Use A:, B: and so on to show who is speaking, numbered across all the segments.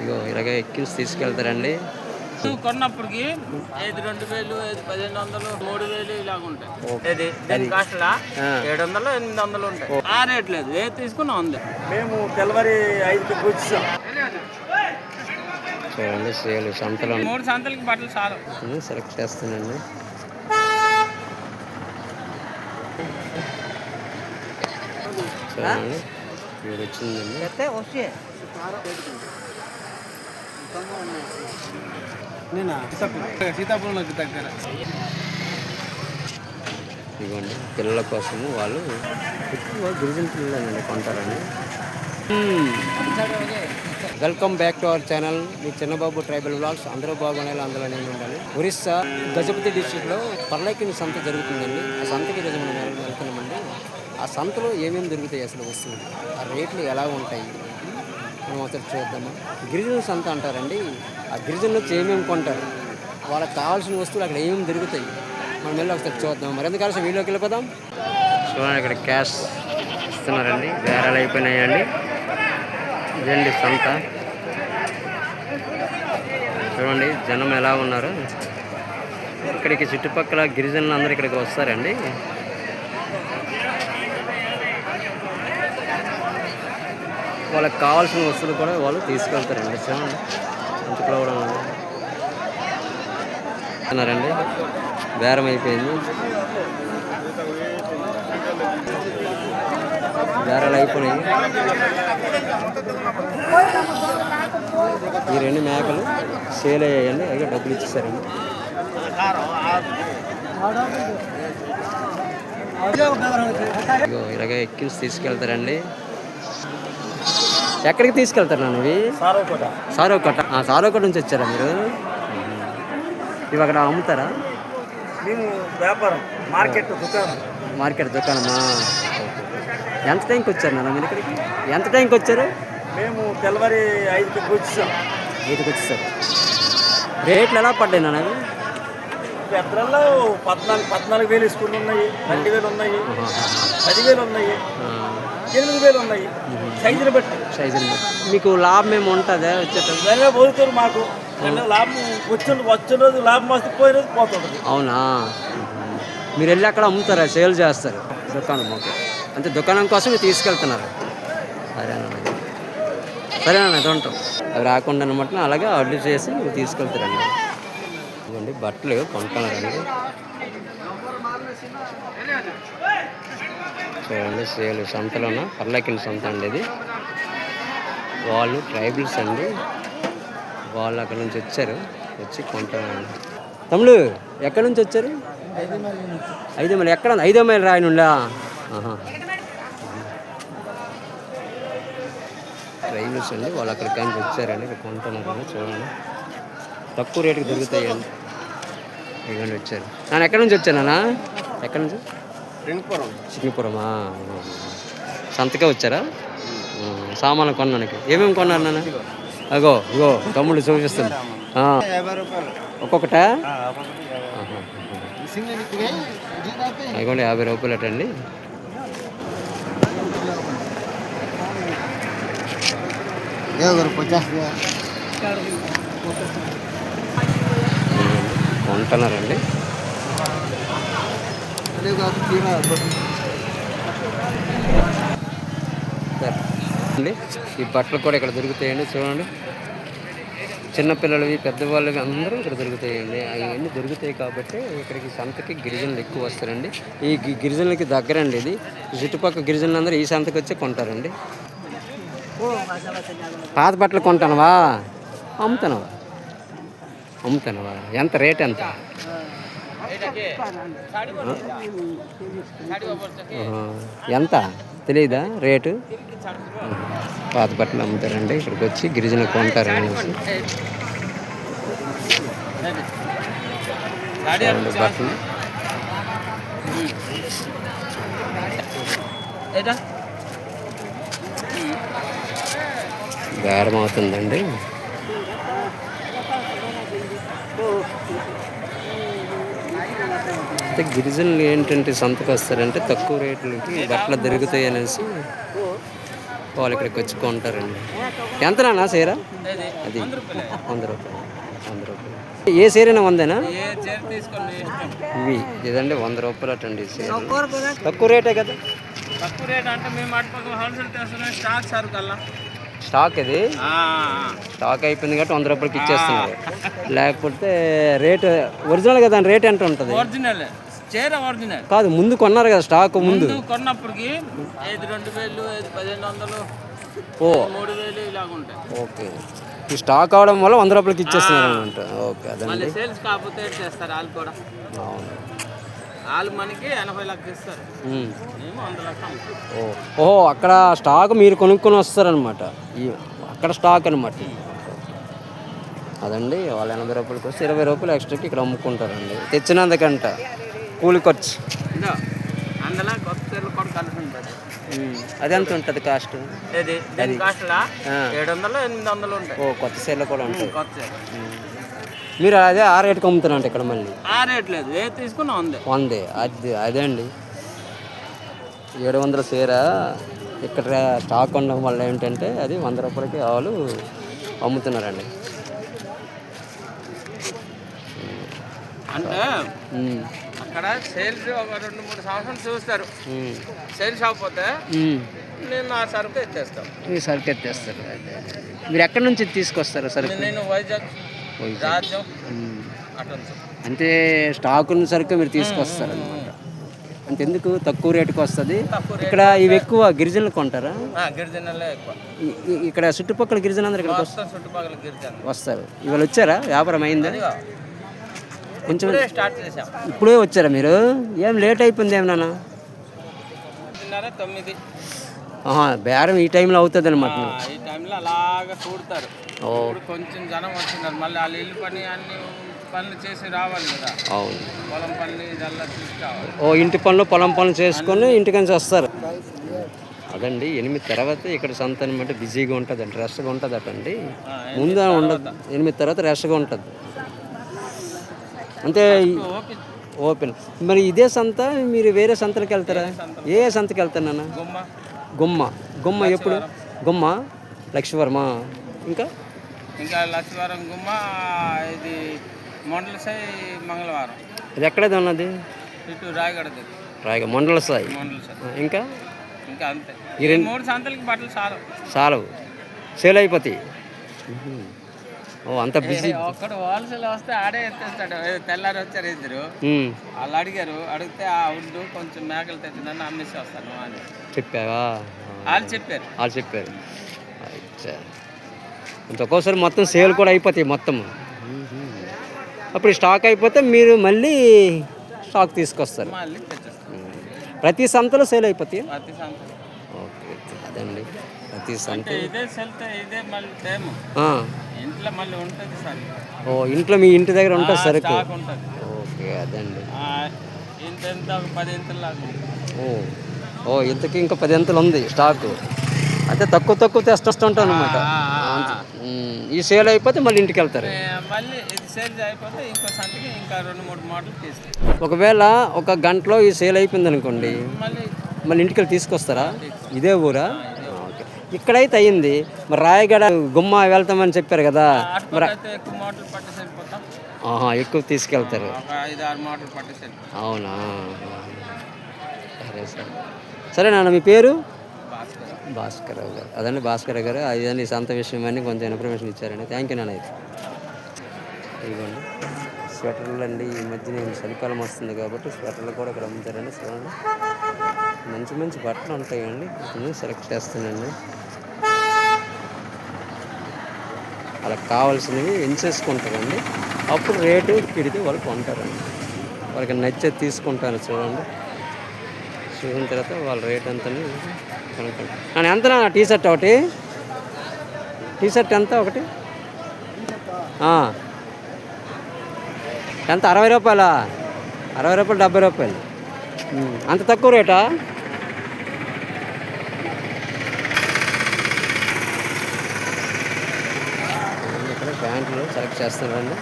A: ఇగో ఇలాగే ఎక్కించి తీసుకెళ్తారండి.
B: కొన్నప్పటికి ఐదు రెండు వేలు ఐదు పదిహేను వందలు మూడు వేలు ఇలాగ ఉంటాయి. ఇది దీని కాస్ట్
A: ఆ.
B: ఏడు వందలు ఎనిమిది వందలు ఉంటాయి. ఆ రేట్ లేదు. ఏది తీసుకున్నా ఉంది.
C: మేము తెల్లవారి ఐదుకి కూర్చాం
A: చూడండి సేలు సంతలో.
B: మూడు సంతలకి బట్టలు చాలు.
A: సెలెక్ట్ చేస్తానండి చూడండి వీడు వచ్చిందండి.
C: నేను? సీతాపురం. దగ్గర
A: ఇదిగోండి పిల్లల కోసము వాళ్ళు ఎక్కువ గిరిజన పిల్లలండి కొంటారండి welcome back to our channel me Chinnababu tribal vlogs అందరూ బాగుండాలి అందులో నేను ఉండాలి. ఒరిస్సా గజపతి డిస్ట్రిక్ట్లో పర్లైకిని సంత జరుగుతుందండి. ఆ సంతకి ఈరోజు మనం ఆ సంతలో ఏమేమి దొరుకుతాయి అసలు వస్తువులు? ఆ రేట్లు ఎలా ఉంటాయి? మనం ఒకసారి చూద్దాము? గిరిజన సంత అంటారండి. ఆ గిరిజనులు ఏమేమి కొంటారు? వాళ్ళకి కావాల్సిన వస్తువులు అక్కడ ఏమేమి దొరుకుతాయి? మనం వెళ్ళి ఒకసారి చూద్దాం. మరింత కావాల్సిన వీడియోకి వెళ్ళిపోదాం? చూడండి ఇక్కడ క్యాష్ ఇస్తున్నారండి. బేరాలు అయిపోయినాయండి. ఇదండి సంత? చూడండి జనం ఎలా ఉన్నారు. ఇక్కడికి చుట్టుపక్కల గిరిజనులు అందరూ ఇక్కడికి వస్తారండి. వాళ్ళకి కావాల్సిన వస్తువులు కూడా వాళ్ళు తీసుకెళ్తారండి చూడండి ఇంతలో కూడా అన్నారండి. బేరం అయిపోయింది. బేరాలు అయిపోయినాయి. ఈ రెండు మేకలు సేల్ అయ్యాయండి. అయితే డబ్బులు ఇచ్చేసారండి. ఇగో ఇలాగే ఎక్కించి తీసుకెళ్తారండి. ఎక్కడికి తీసుకెళ్తారు నన్ను ఇవి? సారోకోట. సారోకోట. నుంచి వచ్చారా మీరు? ఇవి అక్కడ అమ్ముతారా?
C: మేము వ్యాపారం మార్కెట్ దుకాణం.
A: మార్కెట్ దుకాణమా? ఎంత టైంకి వచ్చారు నాన్న మీరు ఇక్కడికి? ఎంత టైంకి వచ్చారు?
C: మేము తెల్లవారి ఐదుకి కూర్చాం
A: ఐదుకి వచ్చేసారు రేట్లు ఎలా పడ్డాయి నాన్న?
C: పెద్దలలో పద్నాలుగు పద్నాలుగు వేలు స్కూళ్ళు ఉన్నాయి రెండు వేలు ఉన్నాయి. పదివేలు ఉన్నాయి. ఎనిమిది వేలు ఉన్నాయి. సైజుని బట్టి.
A: సైజుని బట్టి. మీకు లాభం ఏమి ఉంటుందా వచ్చేటప్పుడు?
C: పోతారు మాకు. లాభం వచ్చిన వచ్చిన రోజు లాభం వస్తే పోయిన రోజు పోతుంటుంది.
A: అవునా? మీరు వెళ్ళి అక్కడ అమ్ముతారా? సేల్ చేస్తారు. దుకాణం ఓకే. అంటే దుకాణం కోసం మీరు తీసుకెళ్తున్నారు. సరేనా సరేనా అది ఉంటాం. అవి రాకుండా అనమాట అలాగే ఆర్డర్ చేసి మీరు తీసుకెళ్తారండి ఇదిగోండి బట్టలు కొంటున్నారండి చూడండి సేల్ సంతలోన? పర్లకిన సంత అండి ఇది. వాళ్ళు ట్రైబల్స్ అండి. వాళ్ళు అక్కడ నుంచి వచ్చారు. వచ్చి కొంటారండి. తమ్ముడు ఎక్కడి నుంచి వచ్చారు? ఐదో మైలు. ఎక్కడ? ఐదో మైలు రాయనుండా ట్రైబల్స్ అండి వాళ్ళు అక్కడికి నుంచి వచ్చారండి. ఇక్కడ చూడండి. తక్కువ రేటుకి దొరుకుతాయండి. ఇక్కడ వచ్చారు. నాన్న ఎక్కడి నుంచి వచ్చాను ఎక్కడి నుంచి? చిన్నపురమా? సంతకే వచ్చారా? సామాన్లు కొన్నానికి ఏమేమి కొన్నారు నాన్న? అగో ఇగో తమ్ముడు చూపిస్తుంది. ఒక్కొక్కటా. అదిగోండి యాభై రూపాయలు అటండి కొంటున్నారండి. ఈ బట్టలు కూడా ఇక్కడ దొరుకుతాయండి చూడండి. చిన్నపిల్లలవి పెద్దవాళ్ళవి అందరూ ఇక్కడ దొరుకుతాయండి. అవన్నీ దొరుకుతాయి కాబట్టి ఇక్కడికి సంతకి గిరిజనులు ఎక్కువ వస్తారండి. ఈ గిరిజనులకి గిరిజనులకి దగ్గరండి ఇది. చుట్టుపక్కల గిరిజనులు అందరూ ఈ సంతకి వచ్చి కొంటారండి. పాత బట్టలు కొంటానవా? అమ్ముతానవా? అమ్ముతానవా? ఎంత రేట్ ఎంత? ఎంత? తెలియదా రేటు? పాత బట్టలు అమ్ముతారండి. ఇక్కడికి వచ్చి గిరిజనులు కొంటారు అనేసి బట్టలు. బేరం అవుతుందండి. అయితే గిరిజనులు ఏంటంటే సంతకు వస్తారంటే తక్కువ రేట్లకి బట్టలు దొరుకుతాయి అనేసి వాళ్ళు ఇక్కడికి వచ్చి కొంటారండి. ఎంత నాన్న సీర అది.
B: వంద రూపాయలే.
A: వంద రూపాయలు. ఏ సీరైనా వందేనా?
B: ఏ చీర తీసుకొని మీ ఇష్టం
A: ఇవి. ఇదండి వంద రూపాయలు అటండి సీర తక్కువ రేటే కదా?
B: తక్కువ రేట్ అంటే మేము అటుపక్క హోల్సేల్ చేస్తున్నాం. స్టాక్ సరుకల్లా
A: స్టాక్ ఇది. స్టాక్ అయిపోయింది కాబట్టి వంద రూపాయలకి ఇచ్చేస్తున్నారు. లేకపోతే రేట్ ఒరిజినల్ కదా రేట్ ఎంత ఉంటుంది?
B: ఒరిజినల్. చీర ఒరిజినల్
A: కాదు ముందు కొన్నారు కదా స్టాక్ ముందు.
B: కొన్నప్పటికి ఐదు రెండు వేలు ఐదు పదిహేను వందలు
A: ఓ.
B: మూడు వేలు ఇలాగ ఉంటాయి.
A: ఓకే. ఈ స్టాక్ అవడం వల్ల వంద రూపాయలకి ఇచ్చేస్తున్నారు అనమాట. ఓకే
B: మళ్ళీ సేల్స్ కాకపోతే చేస్తారు వాళ్ళు కూడా.
A: అవును.
B: వాళ్ళు మనకి ఎనభై లక్షలు ఇస్తారు. వంద లక్షలు
A: ఓహో అక్కడ స్టాక్ మీరు కొనుక్కొని వస్తారనమాట. అక్కడ స్టాక్ అనమాట. అదండి వాళ్ళు ఎనభై రూపాయలకి వస్తే ఇరవై రూపాయలు ఎక్స్ట్రాకి ఇక్కడ అమ్ముకుంటారండి. తెచ్చినందుకంట కూలి ఖర్చు అది ఎంత ఉంటుంది కాస్ట్ ఓ కొత్త సేల్లో కూడా ఉంటాయి మీరు అదే ఆ రేటుకి అమ్ముతారంట ఇక్కడ మళ్ళీ?
B: ఆ రేట్ లేదు. తీసుకున్నా ఉంది
A: వందే. అది అదే అండి. ఏడు వందల చీర ఇక్కడ స్టాక్ ఉండడం వల్ల ఏంటంటే అది వంద రూపాయలకి వాళ్ళు అమ్ముతున్నారండి.
B: అంటే అక్కడ సేల్స్ ఒక రెండు మూడు సంవత్సరాలు చూస్తారు. సేల్స్ అవ్వకపోతే. నేను ఆ సరుకు ఎత్తేస్తాం
A: ఈ సరుకు ఎత్తేస్తారు. మీరు ఎక్కడి నుంచి తీసుకొస్తారు సరుకు?
B: నేను వైజాగ్. రాజ్యం. అటు
A: స్టాక్ ఉన్న సరుకు మీరు తీసుకొస్తారు అనమాట అంటే ఎందుకు తక్కువ రేటుకి వస్తుంది. ఇక్కడ ఇవి ఎక్కువ గిరిజనులు కొంటారా?
B: గిరిజనులే ఎక్కువ.
A: ఇక్కడ చుట్టుపక్కల గిరిజనులందరూ ఇక్కడికి వస్తారు?
B: చుట్టుపక్కల గిరిజనులు.
A: వస్తారు. ఇవాళ వచ్చారా? వ్యాపారం అయిందా? కొంచెం
B: ఇప్పుడే స్టార్ట్ చేసాం
A: ఇప్పుడే వచ్చారా మీరు? ఏం లేట్ అయిపోయింది ఏమన్నా
B: తొమ్మిది.
A: బేరం ఈ టైంలో అవుతుంది అనమాట
B: ఈ టైంలో అలాగా చూడతారు కొంచెం జనం వచ్చినారు మళ్ళీ వాళ్ళు ఇల్లు పని అన్ని పనులు చేసి రావాలి కదా.
A: అవును.
B: పొలం పని ఇదల్లా చూసి రావాలి
A: ఓ ఇంటి పనులు పొలం పనులు చేసుకొని ఇంటికి వస్తారు అదండి ఎనిమిది తర్వాత ఇక్కడ సంత అనమాట బిజీగా ఉంటుంది అండి రష్గా ఉంటుంది అటండి ముందు ఉండదు. ఎనిమిది తర్వాత రష్గా ఉంటుంది. అంటే
B: ఓపెన్.
A: ఓపెన్. మరి ఇదే సంత మీరు వేరే సంతలకు వెళ్తారా? ఏ సంతకి వెళ్తారు నాన్న?
B: గుమ్మ.
A: గుమ్మ. గుమ్మ ఎప్పుడు? గుమ్మ. లక్ష్మీవర్మ. ఇంకా?
B: ఇంకా లక్ష్మీవారం గుమ్మ ఇది మొండల సై మంగళవారం.
A: ఇది ఎక్కడది ఉన్నది
B: ఇటు రాయగడ దగ్గర
A: రాయగా మండల స్థాయి
B: మొండల సై
A: ఆ, ఇంకా?
B: ఇంకా అంతే.
A: ఈ రెండు-
B: మూడు సంతలకి బట్టలు చాలు
A: చాలవు సేల్ అయిపోతాయి. ఓ అంత బిజీ
B: ఒక్కడు హోల్సేల్ వస్తే ఆడే ఎత్తేస్తాడు. తెల్లారి వచ్చారు ఇద్దరు. వాళ్ళు అడిగారు అడిగితే ఆ ఉండు కొంచెం మేకలు తెచ్చిందని అమ్మేసి వస్తాను అని.
A: చెప్పావా?
B: వాళ్ళు చెప్పారు.
A: వాళ్ళు చెప్పారు. అచ్చా. ఇంత ఒక్కోసారి మొత్తం సేల్ కూడా అయిపోతాయి మొత్తం. అప్పుడు స్టాక్ అయిపోతే మీరు మళ్ళీ స్టాక్ తీసుకొస్తారు. ప్రతి సంతలో సేల్ అయిపోతాయి?
B: ప్రతి సంత
A: ఓకే అదండి. ప్రతి సంత
B: ఇదే మళ్ళీ. ఇంట్లో మళ్ళీ ఉంటుంది సార్.
A: ఓ ఇంట్లో మీ ఇంటి దగ్గర ఉంటుంది సరుకు
B: స్టాక్ ఉంటుంది.
A: ఓకే అదండి.
B: ఆ, ఇంత ఇంత ఒక పది ఇంతలు లాగా ఉంటుంది
A: ఓ ఓ ఇంతకి ఇంకా పది ఎంతలు ఉంది స్టాక్. అయితే తక్కువ తక్కువ తెస్తుంటాం అనమాట. ఈ సేల్ అయిపోతే మళ్ళీ ఇంటికి వెళ్తారు.
B: ఏ, మళ్ళీ ఇది సేల్ అయిపోతే ఇంకో సంతకి ఇంకా రెండు మూడు మోడల్ తీస్తాయి
A: ఒకవేళ ఒక గంటలో ఈ సేల్ అయిపోయింది అనుకోండి
B: మళ్ళీ
A: మళ్ళీ ఇంటికి వెళ్ళి తీసుకొస్తారా? ఇదే ఊరా? ఇక్కడైతే అయ్యింది. మరి రాయగడ గుమ్మ వెళ్తామని చెప్పారు కదా.
B: అయితే ఎక్కువ
A: తీసుకెళ్తారు. అవునా? సరే సరే. సరే నాన్న మీ పేరు?
B: భాస్కర్.
A: గారు. అదండి భాస్కర్ గారు. అదని సంత విషయం అని కొంచెం ఇన్ఫర్మేషన్ ఇచ్చారండి. థ్యాంక్ యూ నాన్న అయితే. ఇదిగోండి. స్వెటర్లు అండి ఈ మధ్య నేను చలికాలం వస్తుంది కాబట్టి స్వెటర్లు కూడా ఇక్కడ అమ్ముతారండి. చూడండి. మంచి మంచి బట్టలు ఉంటాయండి. నేను సెలెక్ట్ చేస్తానండి వాళ్ళకి కావాల్సినవి ఎంచేసుకుంటారండి. అప్పుడు రేటు పెడితే వాళ్ళు కొంటారండి. వాళ్ళకి నచ్చేది తీసుకుంటాను చూడండి. చూసిన తర్వాత వాళ్ళ రేట్ ఎంత కనుక్కుంటాను నేను ఎంత నా టీ షర్ట్ ఒకటి. టీ షర్ట్ ఎంత ఒకటి? ఎంత? అరవై రూపాయలా? అరవై రూపాయలు డెబ్బై రూపాయలు. అంత తక్కువ రేటా ఇక్కడ ప్యాంట్లు సెలెక్ట్ చేస్తున్నారండి.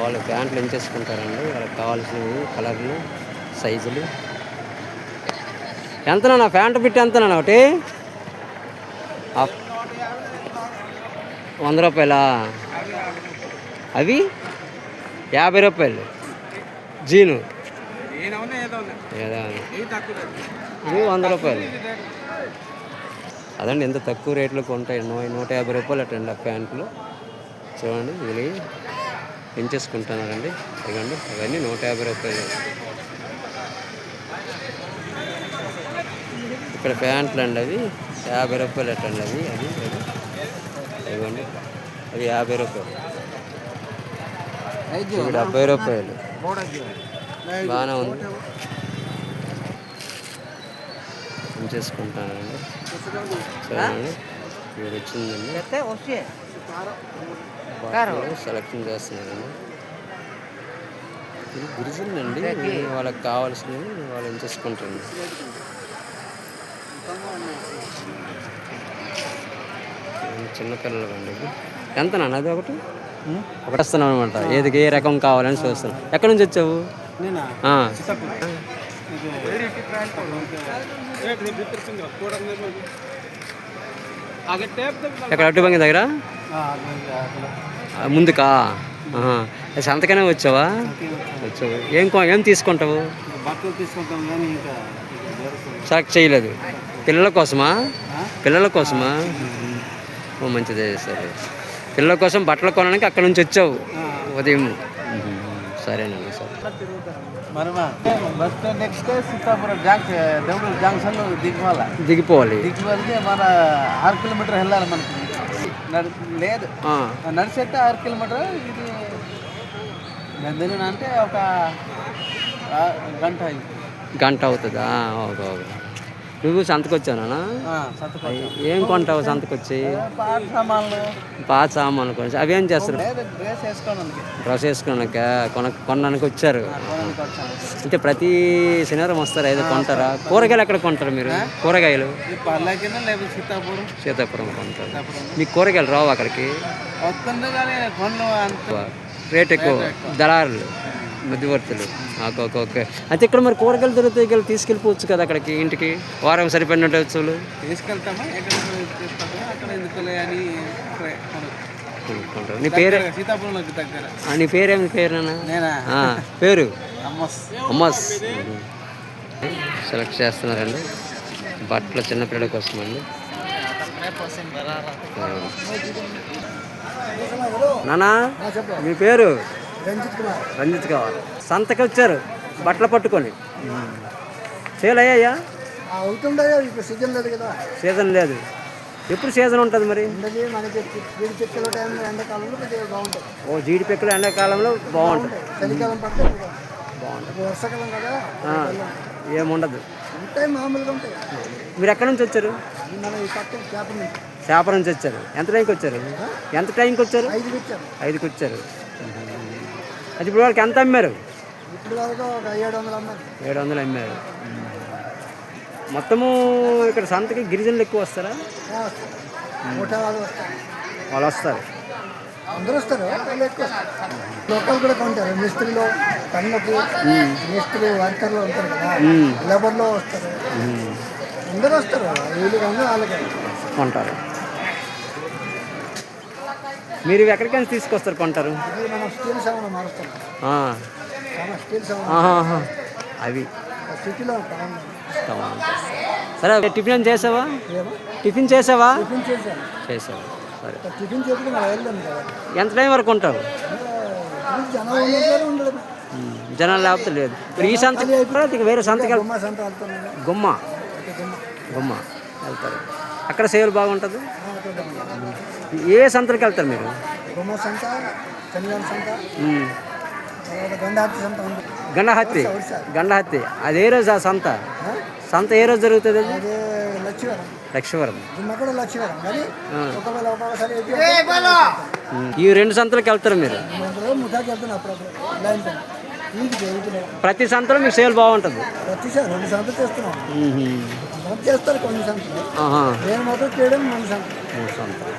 A: వాళ్ళు ప్యాంట్లు ఎంచేసుకుంటారండి. వాళ్ళకి కావాల్సినవి కలర్లు సైజులు. ఎంతనా ప్యాంట్ బిట్ ఎంతనా ఒకటి? వంద రూపాయలా? అవి? యాభై రూపాయలు. జీను? వంద రూపాయలు. అదండి ఎంత తక్కువ రేట్లో కొంటాయి నూ- నూట యాభై రూపాయలు అటండి ఆ ప్యాంట్లు. చూడండి ఇది పెంచేసుకుంటున్నారండి. ఇదిగోండి అవన్నీ నూట యాభై రూపాయలు. ఇక్కడ ప్యాంట్లు అండి అవి యాభై రూపాయలు అటండి అవి అది ఇదిగోండి అవి యాభై రూపాయలు. ఇవి డెబ్బై రూపాయలు. బాగానే ఉంది. చేసుకుంటానండి చూడండి ఇక్కడ వచ్చిందండి. బట్టలు సెలెక్షన్ చేస్తున్నారండి ఇది గిరిజనులండి వాళ్ళకి కావాల్సినవి వాళ్ళు ఏం చేసుకుంటారండి చిన్నపిల్లలు అండి ఇది ఎంత నాన్న? అది ఒకటి? ఒకటి వస్తున్నాం అనమాట ఏది ఏ రకం కావాలని చూస్తున్నాం ఎక్కడి నుంచి వచ్చావు? ఆ. ఎక్కడ అడ్డుబంగి దగ్గర? ఆ, ముందుకా. సంతకనే వచ్చావా? వచ్చావు. ఏం ఏం తీసుకుంటావు? సెలెక్ట్ చేయలేదు. పిల్లల కోసమా? పిల్లల కోసమా? ఓ మంచిదే సరే. పిల్లల కోసం బట్టలు కొనడానికి అక్కడ నుంచి వచ్చావు. ఉదయం. సరేనండి సరే. దిగిపోవాలి.
C: దిగుమాలకి మన ఆరు కిలోమీటర్ వెళ్ళాలి మనకి. లేదు. నడిచేస్తే ఆరు కిలోమీటర్ ఇది అంటే ఒక గంట
A: గంట అవుతుందా? ఓకే ఓకే నువ్వు సంతకొచ్చానా? ఏం కొంటావు సంతకొచ్చి?
C: పాత సామాన్లు.
A: కొంచెం అవి ఏం చేస్తారు?
C: డ్రెస్
A: వేసుకున్నాక కొన కొనడానికి వచ్చారు. అంటే ప్రతి శనివారం వస్తారు ఏదో కొంటారా? కూరగాయలు ఎక్కడ కొంటారు మీరు? కూరగాయలు?
C: సీతాపురం.
A: కొంటారు. మీకు కూరగాయలు రావు అక్కడికి?
C: కానీ
A: రేట్ ఎక్కువ. దళారులు. మధ్యవర్తులు ఓకే ఓకే ఓకే. అయితే ఇక్కడ మరి కూరగాయలు దొరుకుతాయి ఇక్కడ తీసుకెళ్ళిపోవచ్చు కదా అక్కడికి ఇంటికి? వారం సరిపడిన వస్తువులు
C: తీసుకెళ్తామా?
A: నీ పేరు?
C: సీతాపురంలోకి దగ్గర.
A: నీ పేరేమి పేరు నాన్న? పేరు?
C: అమ్మస్.
A: అమ్మస్. సెలెక్ట్ చేస్తున్నారండి. బట్టలు చిన్నపిల్లల కోసం అండి. నానా మీ పేరు?
C: రంజిత్ కుమార్.
A: సంతకి వచ్చారు. బట్టలు పట్టుకొని. సేల్ అయ్యాయా
C: ఇప్పుడు సీజన్ లేదు కదా.
A: సీజన్ లేదు. ఎప్పుడు సీజన్ ఉంటుంది మరి? ఓ జీడి పిక్కలు ఎండాకాలంలో బాగుంటుంది బాగుంటుంది ఏముండదు. మీరు ఎక్కడి నుంచి వచ్చారు?
C: చేప నుంచి.
A: వచ్చారు. ఎంత టైంకి వచ్చారు? ఎంత టైంకి వచ్చారు.
C: ఐదుకి
A: వచ్చారు. అది ఇప్పుడు వాళ్ళకి ఎంత అమ్మారు?
C: వరకు ఏడు వందలు
A: అమ్మారు. మొత్తము ఇక్కడ సంతకి గిరిజనులు ఎక్కువ వస్తారా? వాళ్ళు వస్తారు.
C: అందరూ వస్తారు. లోకల్ కూడా కొంటారు. మిస్త్రీలో కన్నపు మిస్త్రీ వర్కర్లు ఉంటారు కదా. లేబర్లో వస్తారు. అందరూ వస్తారు. వీళ్ళు కానీ వాళ్ళకి.
A: కొంటారు మీరు ఎక్కడికైనా తీసుకొస్తారు కొంటారు. అవి? సరే టిఫిన్ చేసావా? టిఫిన్ చేసావా? చేసావా? సరే. ఎంత టైం వరకు ఉంటావు? జనాలు లేకపోతే లేదు. ఈ సంత వేరే సంతకి గుమ్మ గుమ్మ. వెళ్తారు. అక్కడ సేవలు బాగుంటుంది? ఏ సంతలకు వెళ్తారు మీరు?
C: బొమ్మ సంత శనివారం సంత
A: ఉమ్,
C: తర్వాత గంధాతి సంత ఉంది.
A: గండహత్తి? గండహత్తి. అది ఏ రోజు ఆ సంత? సంత ఏ రోజు జరుగుతుంది అది?
C: అదే లక్ష్మీవరం
A: లక్ష్మీవరం
C: కూడా లక్ష్మీవరం కానీ ఒకవేళ ఒక్కొక్కసారి
A: ఉమ్, ఈ రెండు సంతలకు వెళ్తారు మీరు?
C: ముఠాకి అప్పుడప్పుడు. లైన్
A: ప్రతి సంతలో మీకు సేల్ బాగుంటుంది.
C: ప్రతిసారి రెండు సంతలు చేస్తున్నాం. చేస్తారు కొన్ని సంతలు. నేను మాత్రం చేయడం మన సంత
A: మూడు సంతలు.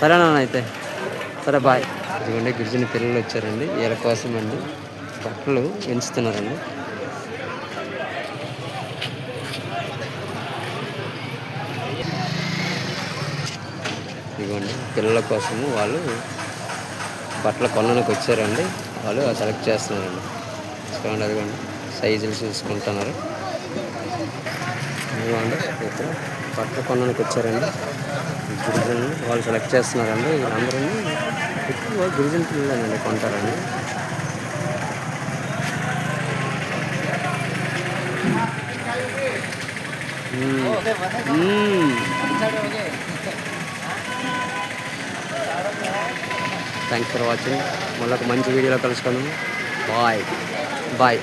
A: సరేనా అయితే. సరే బాయ్ ఇదిగోండి గిరిజన పిల్లలు వచ్చారండి. వీళ్ళ కోసం అండి బట్టలు పెంచుతున్నారండి ఇదిగోండి పిల్లల కోసము వాళ్ళు బట్టలు కొనడానికి వచ్చారండి. వాళ్ళు సెలెక్ట్ చేస్తున్నారండి. చూడండి అదిగోండి సైజులు చూసుకుంటున్నారు. ఇదిగోండి ఇక్కడ బట్టలు కొనడానికి వచ్చారండి. గిరిజనులు వాళ్ళు సెలెక్ట్ చేస్తున్నారండి అందరూ ఎక్కువ గిరిజన పిల్లలేనండి కొంటారండి థ్యాంక్స్ ఫర్ వాచింగ్ మళ్ళీ ఒక మంచి వీడియోలో కలుసుకుందాం బాయ్ బాయ్